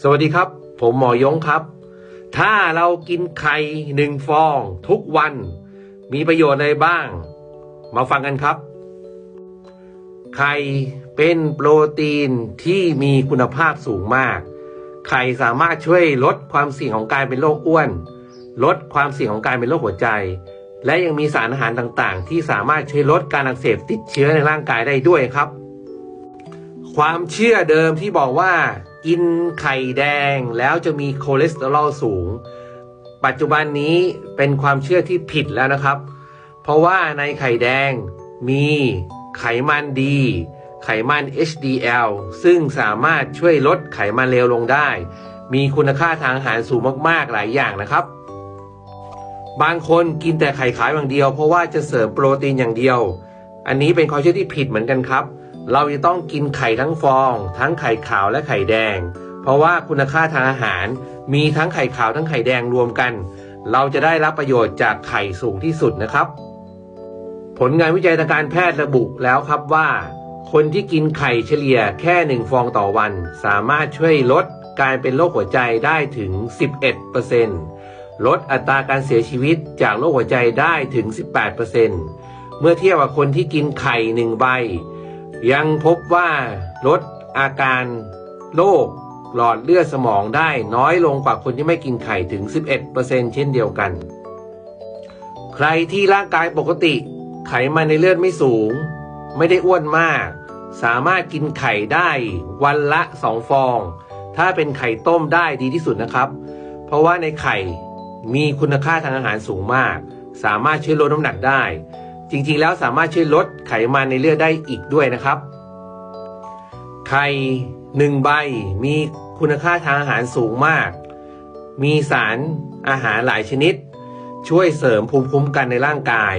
สวัสดีครับ ผมหมอยงครับ ถ้าเรากินไข่หนึ่งฟอง ทุกวัน มีประโยชน์อะไรบ้าง มาฟังกันครับ ไข่เป็นโปรตีนที่มีคุณภาพสูงมาก ไข่สามารถช่วยลดความเสี่ยงของการเป็นโรคอ้วน ลดความเสี่ยงของการเป็นโรคหัวใจ และยังมีสารอาหารต่างๆ ที่สามารถช่วยลดการอักเสบติดเชื้อในร่างกายได้ด้วยครับ ความเชื่อเดิมที่บอกว่า กินไข่แดงแล้วจะมีคอเลสเตอรอลสูง ปัจจุบันนี้เป็นความเชื่อที่ผิดแล้วนะครับ เพราะว่าในไข่แดงมีไขมันดี ไขมัน HDL ซึ่งสามารถช่วยลดไขมันเลวลงได้ มีคุณค่าทางอาหารสูงมาก ๆ หลายอย่างนะครับ บางคนกินแต่ไข่ขาวอย่างเดียว เพราะว่าจะเสริมโปรตีนอย่างเดียว อันนี้เป็นความเชื่อที่ผิดเหมือนกันครับ เราจะต้องกินไข่ทั้งฟอง ทั้งไข่ขาวและไข่แดง เพราะว่าคุณค่าทางอาหาร มีทั้งไข่ขาวทั้งไข่แดงรวมกัน เราจะได้รับประโยชน์จากไข่สูงที่สุดนะครับ ผลงานวิจัยทางการแพทย์ระบุแล้วครับว่า คนที่กินไข่เฉลี่ยแค่หนึ่งฟองต่อวัน สามารถช่วยลดการเป็นโรคหัวใจได้ถึง 11%ลดอัตราการเสียชีวิตจากโรคหัวใจได้ถึง 18%เมื่อเทียบกับคนที่กินไข่หนึ่งใบ ยังพบว่าลดอาการโรคหลอดเลือดสมองได้น้อยลงกว่าคนที่ไม่กินไข่ถึง 11%เช่นเดียวกัน ใครที่ร่างกายปกติ ไขมันในเลือดไม่สูง ไม่ได้อ้วนมาก สามารถกินไข่ได้วันละ 2 ฟอง ถ้าเป็นไข่ต้มได้ดีที่สุดนะครับ เพราะว่าในไข่มีคุณค่าทางอาหารสูงมาก สามารถช่วยลดน้ำหนักได้ จริงๆ แล้วสามารถช่วยลดไขมันในเลือดได้อีกด้วยนะครับ ไข่หนึ่งใบมีคุณค่าทางอาหารสูงมาก มีสารอาหารหลายชนิด ช่วยเสริมภูมิคุ้มกันในร่างกาย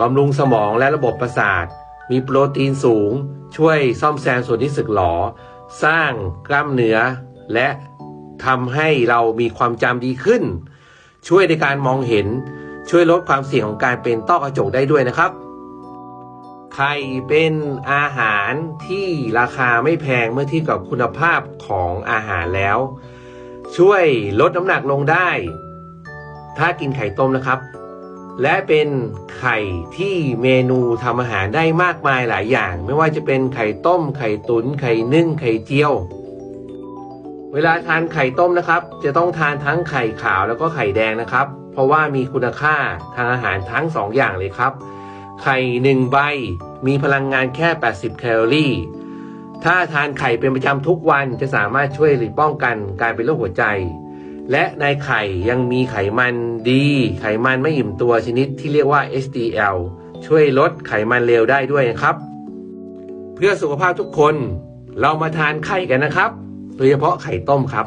บำรุงสมองและระบบประสาท มีโปรตีนสูง ช่วยซ่อมแซมส่วนที่สึกหรอ สร้างกล้ามเนื้อ และทำให้เรามีความจำดีขึ้น ช่วยในการมองเห็น ช่วยลดความเสี่ยงของการเป็นต้อกระจกได้ด้วยนะครับ ไข่เป็นอาหารที่ราคาไม่แพงเมื่อเทียบกับคุณภาพของอาหารแล้ว ช่วยลดน้ำหนักลงได้ ถ้ากินไข่ต้มนะครับ และเป็นไข่ที่เมนูทำอาหารได้มากมายหลายอย่าง ไม่ว่าจะเป็นไข่ต้ม ไข่ตุน๋นไข่นึ่งไข่เจียวเวลาทานไข่ต้มนะครับ จะต้องทานทั้งไข่ขาวแล้วก็ไข่แดงนะครับ เพราะว่ามีคุณค่าทางอาหารทั้งสองอย่างเลยครับ ไข่หนึ่งใบมีพลังงานแค่ 80 แคลอรี่ ถ้าทานไข่เป็นประจำทุกวันจะสามารถช่วยหรือป้องกันการเป็นโรคหัวใจ และในไข่ยังมีไขมันดี ไขมันไม่อิ่มตัวชนิดที่เรียกว่า HDL ช่วยลดไขมันเลวได้ด้วยนะครับ เพื่อสุขภาพทุกคนเรามาทานไข่กันนะครับ โดยเฉพาะไข่ต้มครับ